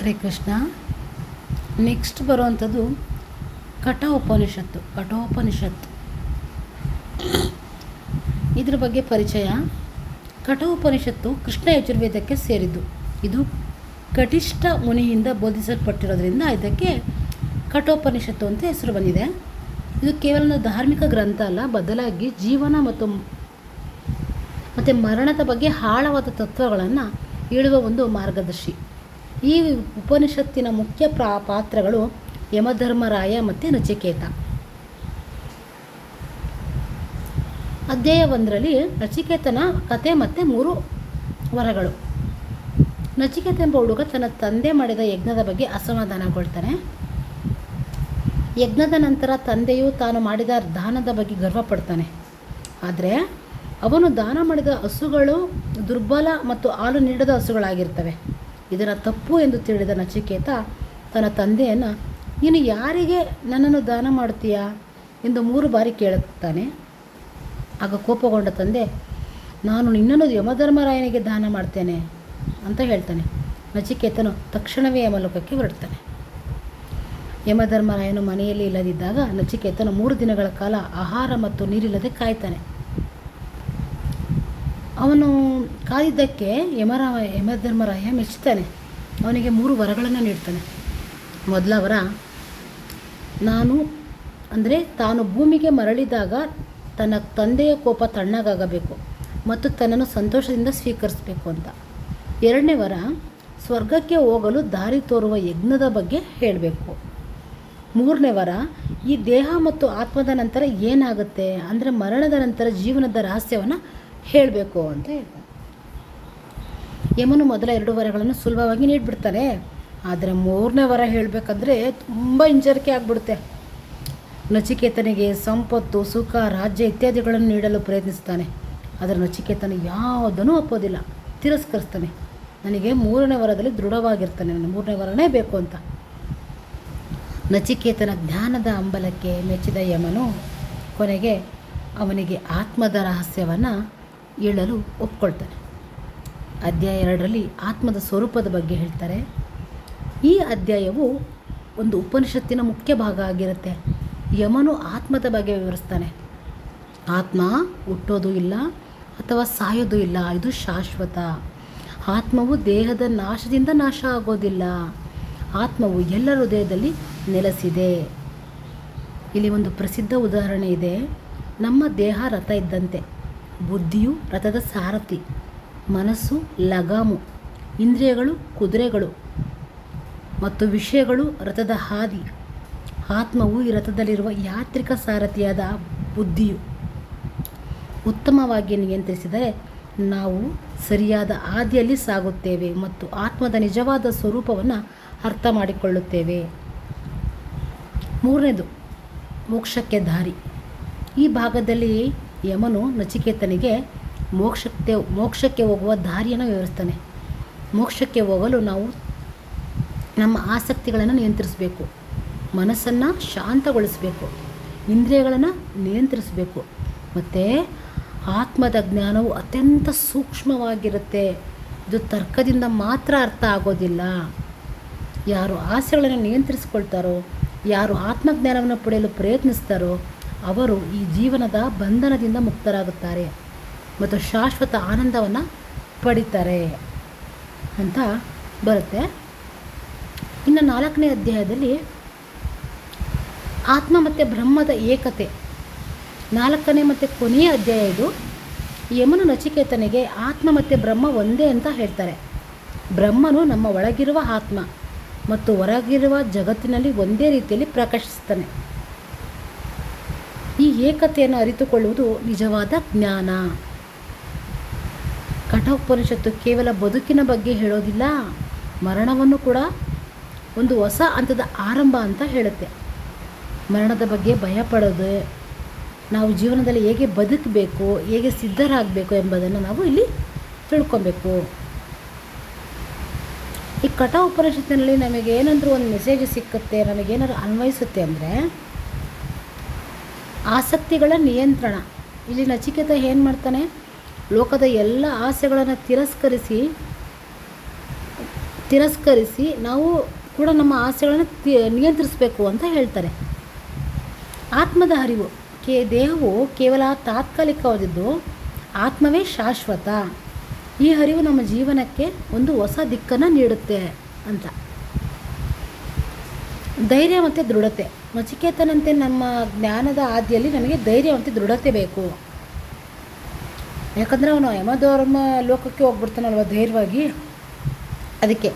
Hare Krishna. Next ಬರುವಂಥದ್ದು ಕಠೋಪನಿಷತ್ತು ಕಠೋಪನಿಷತ್ತು. ಇದ್ರ ಬಗ್ಗೆ ಪರಿಚಯ. ಕಠೋಪನಿಷತ್ತು ಕೃಷ್ಣ ಯಜುರ್ವೇದಕ್ಕೆ ಸೇರಿದ್ದು. ಇದು ಕಟಿಷ್ಠ ಮುನಿಯಿಂದ ಬೋಧಿಸಲ್ಪಟ್ಟಿರೋದ್ರಿಂದ ಇದಕ್ಕೆ ಕಠೋಪನಿಷತ್ತು ಅಂತ ಹೆಸರು ಬಂದಿದೆ. ಇದು ಕೇವಲ ಧಾರ್ಮಿಕ ಗ್ರಂಥ ಅಲ್ಲ, ಬದಲಾಗಿ ಜೀವನ ಮತ್ತು ಮತ್ತು ಮರಣದ ಬಗ್ಗೆ ಆಳವಾದ ತತ್ವಗಳನ್ನು ಹೇಳುವ ಒಂದು ಮಾರ್ಗದರ್ಶಿ. ಈ ಉಪನಿಷತ್ತಿನ ಮುಖ್ಯ ಪ್ರಾ ಪಾತ್ರಗಳು ಯಮಧರ್ಮರಾಯ ಮತ್ತು ನಚಿಕೇತ. ಅಧ್ಯಾಯ ಒಂದರಲ್ಲಿ ನಚಿಕೇತನ ಕತೆ ಮತ್ತು ಮೂರು ವರಗಳು. ನಚಿಕೇತ ಎಂಬ ಹುಡುಗ ತನ್ನ ತಂದೆ ಮಾಡಿದ ಯಜ್ಞದ ಬಗ್ಗೆ ಅಸಮಾಧಾನಗೊಳ್ತಾನೆ. ಯಜ್ಞದ ನಂತರ ತಂದೆಯು ತಾನು ಮಾಡಿದ ದಾನದ ಬಗ್ಗೆ ಗರ್ವಪಡ್ತಾನೆ. ಆದರೆ ಅವನು ದಾನ ಮಾಡಿದ ಹಸುಗಳು ದುರ್ಬಲ ಮತ್ತು ಹಾಲು ನೀಡದ ಹಸುಗಳಾಗಿರ್ತವೆ. ಇದರ ತಪ್ಪು ಎಂದು ತಿಳಿದ ನಚಿಕೇತ ತನ್ನ ತಂದೆಯನ್ನು ನೀನು ಯಾರಿಗೆ ನನ್ನನ್ನು ದಾನ ಮಾಡ್ತೀಯಾ ಎಂದು ಮೂರು ಬಾರಿ ಕೇಳುತ್ತಾನೆ. ಆಗ ಕೋಪಗೊಂಡ ತಂದೆ, ನಾನು ನಿನ್ನನ್ನು ಯಮಧರ್ಮರಾಯನಿಗೆ ದಾನ ಮಾಡ್ತೇನೆ ಅಂತ ಹೇಳ್ತಾನೆ. ನಚಿಕೇತನು ತಕ್ಷಣವೇ ಯಮಲೋಕಕ್ಕೆ ಹೊರಡ್ತಾನೆ. ಯಮಧರ್ಮರಾಯನು ಮನೆಯಲ್ಲಿ ಇಲ್ಲದಿದ್ದಾಗ ನಚಿಕೇತನು ಮೂರು ದಿನಗಳ ಕಾಲ ಆಹಾರ ಮತ್ತು ನೀರಿಲ್ಲದೆ ಕಾಯ್ತಾನೆ. ಅವನು ಕಾದಿದ್ದಕ್ಕೆ ಯಮರ, ಯಮಧರ್ಮರಾಯ ಮೆಚ್ಚುತ್ತಾನೆ ಅವನಿಗೆ ಮೂರು ವರಗಳನ್ನು ನೀಡ್ತಾನೆ. ಮೊದಲ ವರ, ನಾನು, ಅಂದರೆ ತಾನು ಭೂಮಿಗೆ ಮರಳಿದಾಗ ತನ್ನ ತಂದೆಯ ಕೋಪ ತಣ್ಣಗಾಗಬೇಕು ಮತ್ತು ತನ್ನನ್ನು ಸಂತೋಷದಿಂದ ಸ್ವೀಕರಿಸಬೇಕು ಅಂತ. ಎರಡನೇ ವರ, ಸ್ವರ್ಗಕ್ಕೆ ಹೋಗಲು ದಾರಿ ತೋರುವ ಯಜ್ಞದ ಬಗ್ಗೆ ಹೇಳಬೇಕು. ಮೂರನೇ ವರ, ಈ ದೇಹ ಮತ್ತು ಆತ್ಮದ ನಂತರ ಏನಾಗುತ್ತೆ? ಅಂದರೆ ಮರಣದ ನಂತರ ಜೀವನದ ರಹಸ್ಯವನ್ನು ಹೇಳಬೇಕು ಅಂತ ಹೇಳ್ತಾನೆ. ಯಮನು ಮೊದಲ ಎರಡು ವರಗಳನ್ನು ಸುಲಭವಾಗಿ ನೀಡಿಬಿಡ್ತಾನೆ. ಆದರೆ ಮೂರನೇ ವರ ಹೇಳಬೇಕಂದ್ರೆ ತುಂಬ ಹಿಂಜರಿಕೆ ಆಗಿಬಿಡುತ್ತೆ. ನಚಿಕೇತನಿಗೆ ಸಂಪತ್ತು, ಸುಖ, ರಾಜ್ಯ ಇತ್ಯಾದಿಗಳನ್ನು ನೀಡಲು ಪ್ರಯತ್ನಿಸ್ತಾನೆ. ಆದರೆ ನಚಿಕೇತನ ಯಾವುದನ್ನು ಒಪ್ಪೋದಿಲ್ಲ. ತಿರಸ್ಕರಿಸ್ತಾನೆ. ನನಗೆ ಮೂರನೇ ವರದಲ್ಲಿ ದೃಢವಾಗಿರ್ತಾನೆ. ನನಗೆ ಮೂರನೇ ವರನೇ ಬೇಕು ಅಂತ. ನಚಿಕೇತನ ಜ್ಞಾನದ ಅಂಬಲಕ್ಕೆ ಮೆಚ್ಚಿದ ಯಮನು ಕೊನೆಗೆ ಅವನಿಗೆ ಆತ್ಮದ ರಹಸ್ಯವನ್ನು ಹೇಳಲು ಒಪ್ಕೊಳ್ತಾನೆ. ಅಧ್ಯಾಯ ಎರಡರಲ್ಲಿ ಆತ್ಮದ ಸ್ವರೂಪದ ಬಗ್ಗೆ ಹೇಳ್ತಾರೆ. ಈ ಅಧ್ಯಾಯವು ಒಂದು ಉಪನಿಷತ್ತಿನ ಮುಖ್ಯ ಭಾಗ ಆಗಿರುತ್ತೆ. ಯಮನು ಆತ್ಮದ ಬಗ್ಗೆ ವಿವರಿಸ್ತಾನೆ. ಆತ್ಮ ಹುಟ್ಟೋದು ಇಲ್ಲ ಅಥವಾ ಸಾಯೋದು ಇಲ್ಲ, ಇದು ಶಾಶ್ವತ. ಆತ್ಮವು ದೇಹದ ನಾಶದಿಂದ ನಾಶ ಆಗೋದಿಲ್ಲ. ಆತ್ಮವು ಎಲ್ಲ ಹೃದಯದಲ್ಲಿ ನೆಲೆಸಿದೆ. ಇಲ್ಲಿ ಒಂದು ಪ್ರಸಿದ್ಧ ಉದಾಹರಣೆ ಇದೆ. ನಮ್ಮ ದೇಹ ರಥ ಇದ್ದಂತೆ. ಬುದ್ಧಿಯು ರಥದ ಸಾರಥಿ, ಮನಸ್ಸು ಲಗಾಮು, ಇಂದ್ರಿಯಗಳು ಕುದುರೆಗಳು ಮತ್ತು ವಿಷಯಗಳು ರಥದ ಹಾದಿ. ಆತ್ಮವು ಈ ರಥದಲ್ಲಿರುವ ಯಾತ್ರಿಕ ಸಾರಥಿಯಾದ ಬುದ್ಧಿಯು. ಉತ್ತಮವಾಗಿ ನಿಯಂತ್ರಿಸಿದರೆ ನಾವು ಸರಿಯಾದ ಹಾದಿಯಲ್ಲಿ ಸಾಗುತ್ತೇವೆ ಮತ್ತು ಆತ್ಮದ ನಿಜವಾದ ಸ್ವರೂಪವನ್ನು ಅರ್ಥ ಮಾಡಿಕೊಳ್ಳುತ್ತೇವೆ. ಮೂರನೇದು, ಮೋಕ್ಷಕ್ಕೆ ದಾರಿ. ಈ ಭಾಗದಲ್ಲಿ ಯಮನು ನಚಿಕೇತನಿಗೆ ಮೋಕ್ಷಕ್ಕೆ ಮೋಕ್ಷಕ್ಕೆ ಹೋಗುವ ದಾರಿಯನ್ನು ವಿವರಿಸ್ತಾನೆ. ಮೋಕ್ಷಕ್ಕೆ ಹೋಗಲು ನಾವು ನಮ್ಮ ಆಸಕ್ತಿಗಳನ್ನು ನಿಯಂತ್ರಿಸಬೇಕು. ಮನಸ್ಸನ್ನು ಶಾಂತಗೊಳಿಸಬೇಕು. ಇಂದ್ರಿಯಗಳನ್ನು ನಿಯಂತ್ರಿಸಬೇಕು. ಮತ್ತು ಆತ್ಮದ ಜ್ಞಾನವು ಅತ್ಯಂತ ಸೂಕ್ಷ್ಮವಾಗಿರುತ್ತೆ. ಇದು ತರ್ಕದಿಂದ ಮಾತ್ರ ಅರ್ಥ ಆಗೋದಿಲ್ಲ. ಯಾರು ಆಸೆಗಳನ್ನು ನಿಯಂತ್ರಿಸ್ಕೊಳ್ತಾರೋ, ಯಾರು ಆತ್ಮಜ್ಞಾನವನ್ನು ಪಡೆಯಲು ಪ್ರಯತ್ನಿಸ್ತಾರೋ ಅವರು ಈ ಜೀವನದ ಬಂಧನದಿಂದ ಮುಕ್ತರಾಗುತ್ತಾರೆ ಮತ್ತು ಶಾಶ್ವತ ಆನಂದವನ್ನು ಪಡಿತಾರೆ ಅಂತ ಬರುತ್ತೆ. ಇನ್ನು ನಾಲ್ಕನೇ ಅಧ್ಯಾಯದಲ್ಲಿ ಆತ್ಮ ಮತ್ತು ಬ್ರಹ್ಮದ ಏಕತೆ. ನಾಲ್ಕನೇ ಮತ್ತು ಕೊನೆಯ ಅಧ್ಯಾಯ ಇದು. ಯಮನು ನಚಿಕೇತನಿಗೆ ಆತ್ಮ ಮತ್ತು ಬ್ರಹ್ಮ ಒಂದೇ ಅಂತ ಹೇಳ್ತಾರೆ. ಬ್ರಹ್ಮನು ನಮ್ಮ ಒಳಗಿರುವ ಆತ್ಮ ಮತ್ತು ಹೊರಗಿರುವ ಜಗತ್ತಿನಲ್ಲಿ ಒಂದೇ ರೀತಿಯಲ್ಲಿ ಪ್ರಕಾಶಿಸ್ತಾನೆ ಏಕತೆಯನ್ನು ಅರಿತುಕೊಳ್ಳುವುದು ನಿಜವಾದ ಜ್ಞಾನ. ಕಠೋಪನಿಷತ್ತು ಕೇವಲ ಬದುಕಿನ ಬಗ್ಗೆ ಹೇಳೋದಿಲ್ಲ, ಮರಣವನ್ನು ಕೂಡ ಒಂದು ಹೊಸ ಹಂತದ ಆರಂಭ ಅಂತ ಹೇಳುತ್ತೆ. ಮರಣದ ಬಗ್ಗೆ ಭಯಪಡೋದು, ನಾವು ಜೀವನದಲ್ಲಿ ಹೇಗೆ ಬದುಕಬೇಕು, ಹೇಗೆ ಸಿದ್ಧರಾಗಬೇಕು ಎಂಬುದನ್ನು ನಾವು ಇಲ್ಲಿ ತಿಳ್ಕೊಬೇಕು. ಈ ಕಠ ಉಪನಿಷತ್ತಿನಲ್ಲಿ ನಮಗೆ ಏನಂದರೂ ಒಂದು ಮೆಸೇಜ್ ಸಿಕ್ಕುತ್ತೆ, ನಮಗೇನಾದ್ರು ಅನ್ವಯಿಸುತ್ತೆ ಅಂದರೆ ಆಸಕ್ತಿಗಳ ನಿಯಂತ್ರಣ. ಇಲ್ಲಿ ನಚಿಕೇತ ಏನು ಮಾಡ್ತಾನೆ? ಲೋಕದ ಎಲ್ಲ ಆಸೆಗಳನ್ನು ತಿರಸ್ಕರಿಸಿ ತಿರಸ್ಕರಿಸಿ ನಾವು ಕೂಡ ನಮ್ಮ ಆಸೆಗಳನ್ನು ನಿಯಂತ್ರಿಸಬೇಕು ಅಂತ ಹೇಳ್ತಾರೆ. ಆತ್ಮದ ಹರಿವು, ಕೇ, ದೇಹವು ಕೇವಲ ತಾತ್ಕಾಲಿಕವಾದದ್ದು ಆತ್ಮವೇ ಶಾಶ್ವತ. ಈ ಹರಿವು ನಮ್ಮ ಜೀವನಕ್ಕೆ ಒಂದು ಹೊಸ ದಿಕ್ಕನ್ನು ನೀಡುತ್ತೆ ಅಂತ. ಧೈರ್ಯ ಮತ್ತು ದೃಢತೆ. ನಚಿಕೇತನಂತೆ ನಮ್ಮ ಜ್ಞಾನದ ಆದಿಯಲ್ಲಿ ನಮಗೆ ಧೈರ್ಯ ಮತ್ತು ದೃಢತೆ ಬೇಕು. ಯಾಕಂದರೆ ಅವನು ಯಮಧರ್ಮ ಲೋಕಕ್ಕೆ ಹೋಗ್ಬಿಡ್ತಾನಲ್ವ ಧೈರ್ಯವಾಗಿ? ಅದಕ್ಕೆ.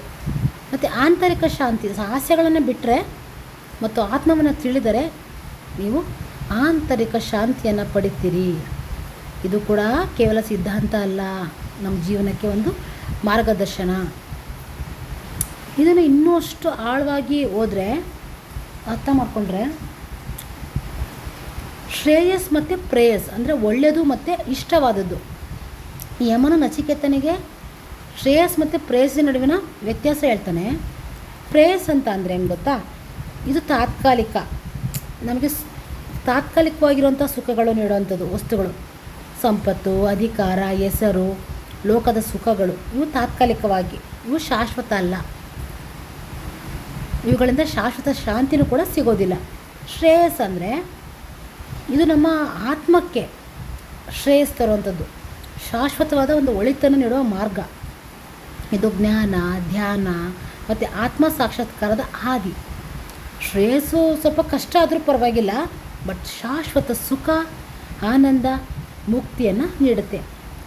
ಮತ್ತು ಆಂತರಿಕ ಶಾಂತಿ ಆಸೆಗಳನ್ನು ಬಿಟ್ಟರೆ ಮತ್ತು ಆತ್ಮವನ್ನು ತಿಳಿದರೆ ನೀವು ಆಂತರಿಕ ಶಾಂತಿಯನ್ನು ಪಡಿತೀರಿ. ಇದು ಕೂಡ ಕೇವಲ ಸಿದ್ಧಾಂತ ಅಲ್ಲ. ನಮ್ಮ ಜೀವನಕ್ಕೆ ಒಂದು ಮಾರ್ಗದರ್ಶನ. ಇದನ್ನು ಇನ್ನೂ ಅಷ್ಟು ಆಳವಾಗಿ ಹೋದರೆ ಅರ್ಥ ಮಾಡಿಕೊಂಡ್ರೆ? ಶ್ರೇಯಸ್ ಮತ್ತು ಪ್ರೇಯಸ್, ಅಂದರೆ ಒಳ್ಳೆಯದು ಮತ್ತು ಇಷ್ಟವಾದದ್ದು. ಯಮನ ನಚಿಕೇತನಿಗೆ ಶ್ರೇಯಸ್ ಮತ್ತು ಪ್ರೇಯಸ್ಸಿನ ನಡುವಿನ ವ್ಯತ್ಯಾಸ ಹೇಳ್ತಾನೆ. ಪ್ರೇಯಸ್ ಅಂತ ಅಂದರೆ ಏನು ಗೊತ್ತಾ? ಇದು ತಾತ್ಕಾಲಿಕ. ನಮಗೆ ತಾತ್ಕಾಲಿಕವಾಗಿರುವಂಥ ಸುಖಗಳು ನೀಡುವಂಥದ್ದು, ವಸ್ತುಗಳು. ಸಂಪತ್ತು, ಅಧಿಕಾರ, ಹೆಸರು, ಲೋಕದ ಸುಖಗಳು, ಇವು ತಾತ್ಕಾಲಿಕವಾಗಿ, ಇವು ಶಾಶ್ವತ ಅಲ್ಲ. ಇವುಗಳಿಂದ ಶಾಶ್ವತ ಶಾಂತಿನೂ ಕೂಡ ಸಿಗೋದಿಲ್ಲ. ಶ್ರೇಯಸ್ ಅಂದರೆ ಇದು ನಮ್ಮ ಆತ್ಮಕ್ಕೆ ಶ್ರೇಯಸ್ ತರುವಂಥದ್ದು ಶಾಶ್ವತವಾದ ಒಂದು ಒಳಿತನ್ನು ನೀಡುವ ಮಾರ್ಗ. ಇದು ಜ್ಞಾನ, ಧ್ಯಾನ, ಮತ್ತು ಆತ್ಮ ಸಾಕ್ಷಾತ್ಕಾರದ ಹಾದಿ ಶ್ರೇಯಸ್ಸು ಸ್ವಲ್ಪ ಕಷ್ಟ ಆದರೂ ಪರವಾಗಿಲ್ಲ, ಬಟ್ ಶಾಶ್ವತ ಸುಖ, ಆನಂದ, ಮುಕ್ತಿಯನ್ನು ನೀಡುತ್ತೆ.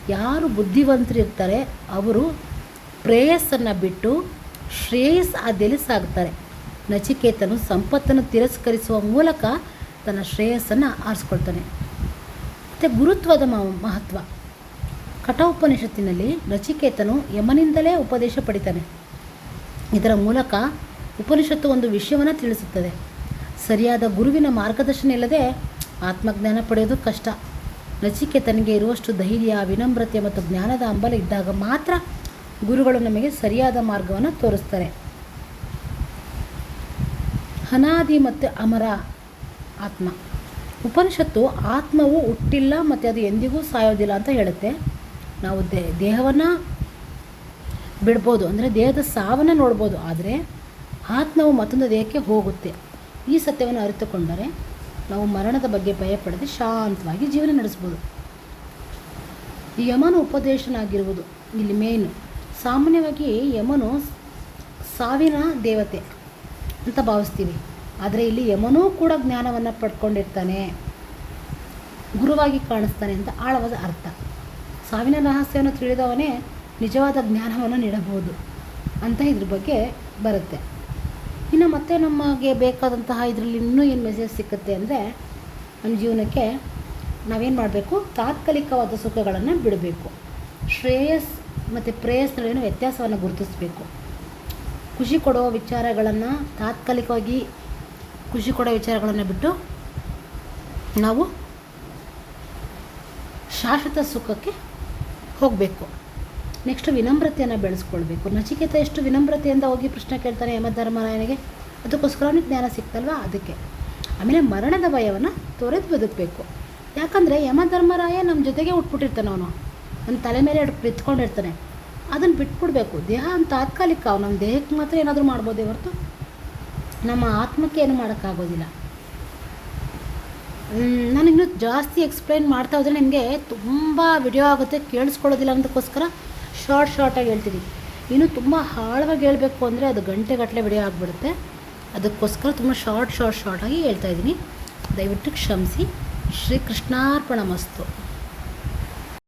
ಯಾರು ಬುದ್ಧಿವಂತರಿರ್ತಾರೆ, ಅವರು ಪ್ರೇಯಸ್ಸನ್ನು ಬಿಟ್ಟು ಶ್ರೇಯಸ್ ಹಾದಿಯಲ್ಲಿ ಸಾಗ್ತಾರೆ ನಚಿಕೇತನು ಸಂಪತ್ತನ್ನು ತಿರಸ್ಕರಿಸುವ ಮೂಲಕ ತನ್ನ ಶ್ರೇಯಸ್ಸನ್ನು ಆರಿಸ್ಕೊಳ್ತಾನೆ. ಮತ್ತು ಗುರುತ್ವದ ಮಹತ್ವ. ಕಠೋಪನಿಷತ್ತಿನಲ್ಲಿ ನಚಿಕೇತನು ಯಮನಿಂದಲೇ ಉಪದೇಶ ಪಡಿತಾನೆ. ಇದರ ಮೂಲಕ ಉಪನಿಷತ್ತು ಒಂದು ವಿಷಯವನ್ನು ತಿಳಿಸುತ್ತದೆ. ಸರಿಯಾದ ಗುರುವಿನ ಮಾರ್ಗದರ್ಶನ ಇಲ್ಲದೆ ಆತ್ಮಜ್ಞಾನ ಪಡೆಯೋದು ಕಷ್ಟ. ನಚಿಕೇತನಿಗೆ ಇರುವಷ್ಟು ಧೈರ್ಯ, ವಿನಮ್ರತೆ ಮತ್ತು ಜ್ಞಾನದ ಹಂಬಲ ಇದ್ದಾಗ ಮಾತ್ರ ಗುರುಗಳು ನಮಗೆ ಸರಿಯಾದ ಮಾರ್ಗವನ್ನು ತೋರಿಸ್ತಾರೆ. ಅನಾದಿ ಮತ್ತು ಅಮರ ಆತ್ಮ. ಉಪನಿಷತ್ತು ಆತ್ಮವು ಹುಟ್ಟಿಲ್ಲ ಮತ್ತು ಅದು ಎಂದಿಗೂ ಸಾಯೋದಿಲ್ಲ ಅಂತ ಹೇಳುತ್ತೆ. ನಾವು ದೇ, ದೇಹವನ್ನು ಬಿಡ್ಬೋದು, ಅಂದರೆ ದೇಹದ ಸಾವನ್ನು ನೋಡ್ಬೋದು, ಆದರೆ ಆತ್ಮವು ಮತ್ತೊಂದು ದೇಹಕ್ಕೆ ಹೋಗುತ್ತೆ. ಈ ಸತ್ಯವನ್ನು ಅರಿತುಕೊಂಡರೆ ನಾವು ಮರಣದ ಬಗ್ಗೆ ಭಯಪಡದೆ ಶಾಂತವಾಗಿ ಜೀವನ ನಡೆಸ್ಬೋದು. ಯಮನು ಉಪದೇಶನಾಗಿರುವುದು ಇಲ್ಲಿ ಮೇನ್ ಸಾಮಾನ್ಯವಾಗಿ ಯಮನು ಸಾವಿನ ದೇವತೆ. ಅಂತ ಭಾವಿಸ್ತೀವಿ ಆದರೆ ಇಲ್ಲಿ ಯಮನೂ ಕೂಡ ಜ್ಞಾನವನ್ನು ಪಡ್ಕೊಂಡಿರ್ತಾನೆ. ಗುರುವಾಗಿ ಕಾಣಿಸ್ತಾನೆ ಅಂತ ಆಳವಾದ ಅರ್ಥ. ಸಾವಿನ ರಹಸ್ಯವನ್ನು ತಿಳಿದವನೇ ನಿಜವಾದ ಜ್ಞಾನವನ್ನು ನೀಡಬಹುದು ಅಂತ ಇದ್ರ ಬಗ್ಗೆ ಬರುತ್ತೆ. ಇನ್ನು ಮತ್ತೆ ನಮಗೆ ಬೇಕಾದಂತಹ ಇದರಲ್ಲಿ ಇನ್ನೂ ಏನು ಮೆಸೇಜ್ ಸಿಕ್ಕುತ್ತೆ ಅಂದರೆ ನಮ್ಮ ಜೀವನಕ್ಕೆ ನಾವೇನು ಮಾಡಬೇಕು? ತಾತ್ಕಾಲಿಕವಾದ ಸುಖಗಳನ್ನು ಬಿಡಬೇಕು. ಶ್ರೇಯಸ್ ಮತ್ತು ಪ್ರೇಯಸ್ ನಡುವಿನ ವ್ಯತ್ಯಾಸವನ್ನು ಗುರುತಿಸಬೇಕು. ಖುಷಿ ಕೊಡೋ ವಿಚಾರಗಳನ್ನು ತಾತ್ಕಾಲಿಕವಾಗಿ ಖುಷಿ ಕೊಡೋ ವಿಚಾರಗಳನ್ನು ಬಿಟ್ಟು ನಾವು ಶಾಶ್ವತ ಸುಖಕ್ಕೆ ಹೋಗಬೇಕು. ನೆಕ್ಸ್ಟ್ ವಿನಮ್ರತೆಯನ್ನು ಬೆಳೆಸ್ಕೊಳ್ಬೇಕು. ನಚಿಕೇತ ಎಷ್ಟು ವಿನಮ್ರತೆಯಿಂದ ಹೋಗಿ ಪ್ರಶ್ನೆ ಕೇಳ್ತಾನೆ ಯಮಧರ್ಮರಾಯನಿಗೆ ಅದಕ್ಕೋಸ್ಕರ ಅವನಿಗೆ ಜ್ಞಾನ ಸಿಗ್ತಲ್ವ ಅದಕ್ಕೆ? ಆಮೇಲೆ ಮರಣದ ಭಯವನ್ನು ತೊರೆದು ಬದುಕಬೇಕು. ಯಾಕಂದರೆ ಯಮಧರ್ಮರಾಯ ನಮ್ಮ ಜೊತೆಗೆ ಉಟ್ಬಿಟ್ಟಿರ್ತಾನೆ ಅವನು. ನನ್ನ ತಲೆ ಮೇಲೆ ಬಿತ್ಕೊಂಡಿರ್ತಾನೆ ಅದನ್ನು ಬಿಟ್ಬಿಡ್ಬೇಕು. ದೇಹ ಅಂತ ತಾತ್ಕಾಲಿಕ ನಮ್ಮ ದೇಹಕ್ಕೆ ಮಾತ್ರ ಏನಾದರೂ ಮಾಡ್ಬೋದೇ ಹೊರತು ನಮ್ಮ ಆತ್ಮಕ್ಕೆ ಏನು ಮಾಡೋಕ್ಕಾಗೋದಿಲ್ಲ. ನಾನು ಇನ್ನೂ ಜಾಸ್ತಿ ಎಕ್ಸ್ಪ್ಲೈನ್ ಮಾಡ್ತಾ ಹೋದರೆ ನಿಮಗೆ ತುಂಬ ವಿಡಿಯೋ ಆಗುತ್ತೆ, ಕೇಳಿಸ್ಕೊಳ್ಳೋದಿಲ್ಲ ಅನ್ನೋದಕ್ಕೋಸ್ಕರ ಶಾರ್ಟ್ ಶಾರ್ಟಾಗಿ ಹೇಳ್ತೀನಿ. ಇನ್ನೂ ತುಂಬ ಆಳವಾಗಿ ಹೇಳಬೇಕು ಅಂದರೆ ಅದು ಗಂಟೆಗಟ್ಟಲೆ ವಿಡಿಯೋ ಆಗಿಬಿಡುತ್ತೆ. ಅದಕ್ಕೋಸ್ಕರ ತುಂಬ ಶಾರ್ಟ್ ಶಾರ್ಟ್ ಶಾರ್ಟಾಗಿ ಹೇಳ್ತಾ ಇದ್ದೀನಿ. ದಯವಿಟ್ಟು ಕ್ಷಮಿಸಿ. ಶ್ರೀ ಕೃಷ್ಣಾರ್ಪಣ ಮಸ್ತು